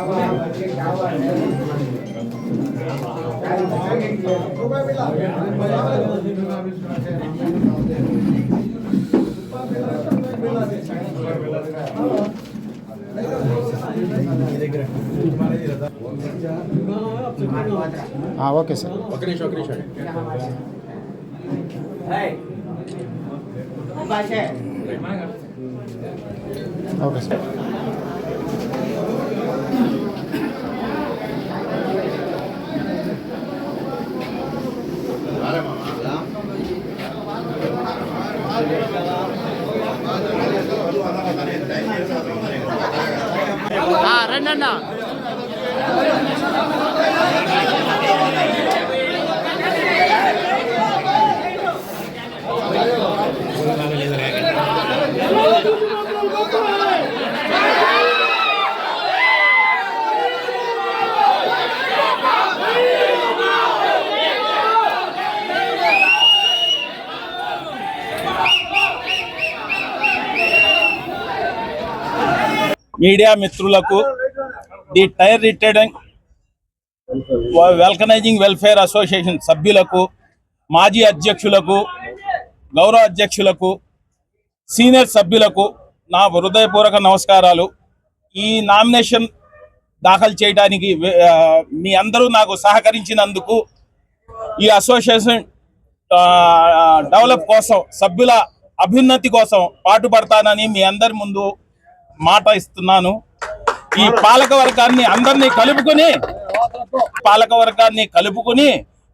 Okay sir ఆ, okay sir okay sir రండి అన్న మీడియా మిత్రులకు the tyre retreading vulcanising welfare association సభ్యులకు మాజీ అధ్యక్షులకు గౌరవ అధ్యక్షులకు సీనియర్ సభ్యులకు నా హృదయపూర్వక నమస్కారాలు. ఈ నామినేషన్ దాఖలు చేయడానికి మీ అందరూ నాకు సహకరించినందుకు ఈ అసోసియేషన్ డెవలప్ కోసం సభ్యుల అభ్యున్నతి కోసం పాటుపడతానని మీ అందరి ముందు మాట ఇస్తున్నాను. ఈ పాలక వర్గాన్ని అందరినీ కలుపుకొని పాలక వర్గాన్ని కలుపుకొని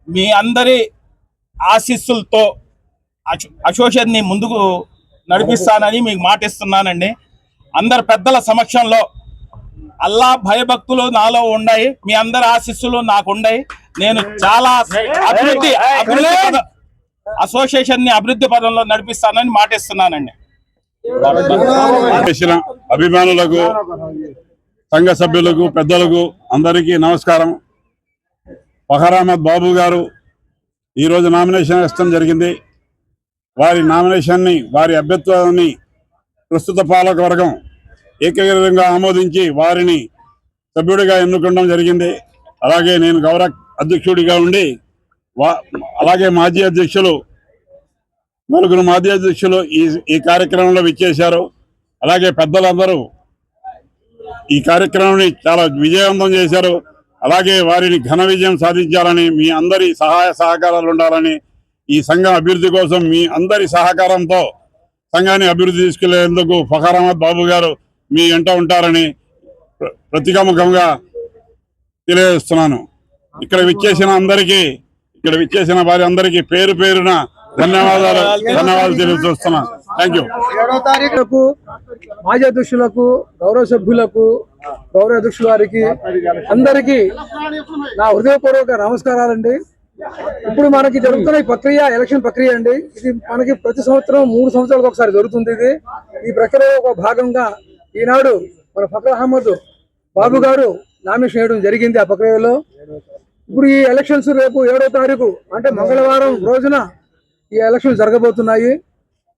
మీ అందరి ఆశీస్సులతో అసో- అసోసియేషన్ని ముందుకు నడిపిస్తానని మీకు మాట ఇస్తున్నానండి అందరు పెద్దల సమక్షంలో అల్లా భయభక్తులు నాలో ఉన్నాయి మీ అందరి ఆశీస్సులు నాకు ఉన్నాయి నేను చాలా అభివృద్ధి అభివృద్ధి అసోసియేషన్ని అభివృద్ధి పదంలో నడిపిస్తానని మాట ఇస్తున్నానండి అభిమానులకు సంఘ సభ్యులకు పెద్దలకు అందరికీ నమస్కారం. ఫహరామద్ బాబు గారు ఈరోజు నామినేషన్ ఇష్టం జరిగింది. వారి నామినేషన్ని వారి అభ్యత్వాన్ని ప్రస్తుత పాలక వర్గం ఏకగ్రీవంగా ఆమోదించి వారిని సభ్యుడిగా ఎన్నుకోవడం జరిగింది. అలాగే నేను గౌరవ అధ్యక్షుడిగా ఉండి వా అలాగే మాజీ అధ్యక్షులు నలుగురు మాజీ అధ్యక్షులు ఈ ఈ కార్యక్రమంలో విచ్చేశారు. అలాగే పెద్దలందరూ ఈ కార్యక్రమాన్ని చాలా విజయవంతం చేశారు. అలాగే వారిని ఘన విజయం సాధించాలని మీ అందరి సహాయ సహకారాలు ఉండాలని ఈ సంఘం అభివృద్ధి కోసం మీ అందరి సహకారంతో సంఘాన్ని అభివృద్ధి తీసుకెళ్ళేందుకు ఫఖర్ అహ్మద్ బాబు గారు మీ వెంట ఉంటారని ప్ర- ప్రతికాముఖంగా తెలియజేస్తున్నాను. ఇక్కడ విచ్చేసిన అందరికీ ఇక్కడ విచ్చేసిన వారి అందరికీ పేరు పేరున ధన్యవాదాలు ధన్యవాదాలు తెలియజేస్తున్నాను. ఏడో తారీఖులకు మాజీ అధ్యక్షులకు గౌరవ సభ్యులకు గౌరవ అధ్యక్షుల వారికి అందరికీ నా హృదయపూర్వక నమస్కారాలండి. ఇప్పుడు మనకి జరుగుతున్న ఈ ప్రక్రియ ఎలక్షన్ ప్రక్రియ అండి. ఇది మనకి ప్రతి సంవత్సరం మూడు సంవత్సరాలకు ఒకసారి జరుగుతుంది ఇది. ఈ ప్రక్రియ ఒక భాగంగా ఈనాడు మన ఫక్ర అహ్మద్ బాబు గారు నామినేషన్ వేయడం జరిగింది ఆ ప్రక్రియలో. ఇప్పుడు ఈ ఎలక్షన్స్ రేపు ఏడో తారీఖు అంటే మంగళవారం రోజున ఈ ఎలక్షన్స్ జరగబోతున్నాయి.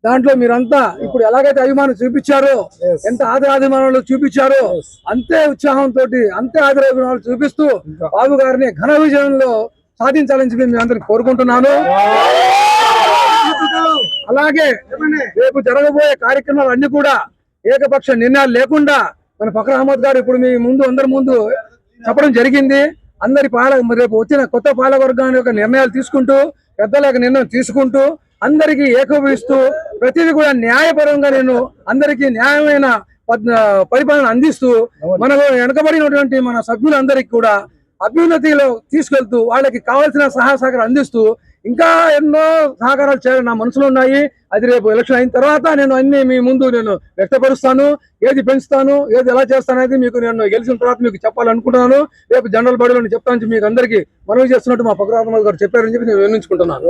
దాంట్లో మీరంతా ఇప్పుడు ఎలాగైతే అభిమానం చూపించారో ఎంత ఆదరాభిమానాలు చూపించారో అంతే ఉత్సాహంతో అంతే ఆదరాభిమానాలు చూపిస్తూ బాబు గారిని ఘన విజయంలో సాధించాలని చెప్పి మీ అందరికి కోరుకుంటున్నాను. అలాగే రేపు జరగబోయే కార్యక్రమాలు అన్ని కూడా ఏకపక్ష నిర్ణయాలు లేకుండా మన ఫక్ర్ అహ్మద్ గారు ఇప్పుడు మీ ముందు అందరి ముందు చెప్పడం జరిగింది. అందరి పాలక రేపు వచ్చిన కొత్త పాలకవర్గాన్ని యొక్క నిర్ణయాలు తీసుకుంటూ పెద్దల యొక్క నిర్ణయం తీసుకుంటూ అందరికీ ఏకోపిస్తూ ప్రతిదీ కూడా న్యాయపరంగా నేను అందరికీ న్యాయమైన పరిపాలన అందిస్తూ మనకు వెనకబడినటువంటి మన సభ్యులందరికీ కూడా అభ్యున్నతిలో తీసుకెళ్తూ వాళ్ళకి కావాల్సిన సహాయ సహకారం అందిస్తూ ఇంకా ఎన్నో సహకారాలు చేయాలని నా మనసులో ఉన్నాయి. అది రేపు ఎలక్షన్ అయిన తర్వాత నేను అన్ని మీ ముందు నేను వ్యక్తపరుస్తాను. ఏది పెంచుతాను ఏది ఎలా చేస్తాను అనేది మీకు నేను గెలిచిన తర్వాత మీకు చెప్పాలనుకుంటున్నాను. రేపు జనరల్ బాడీలో చెప్తాను మీకు అందరికీ మనవి చేస్తున్నట్టు మా పక్కన గారు చెప్పారని చెప్పి నేను వినించుకుంటున్నాను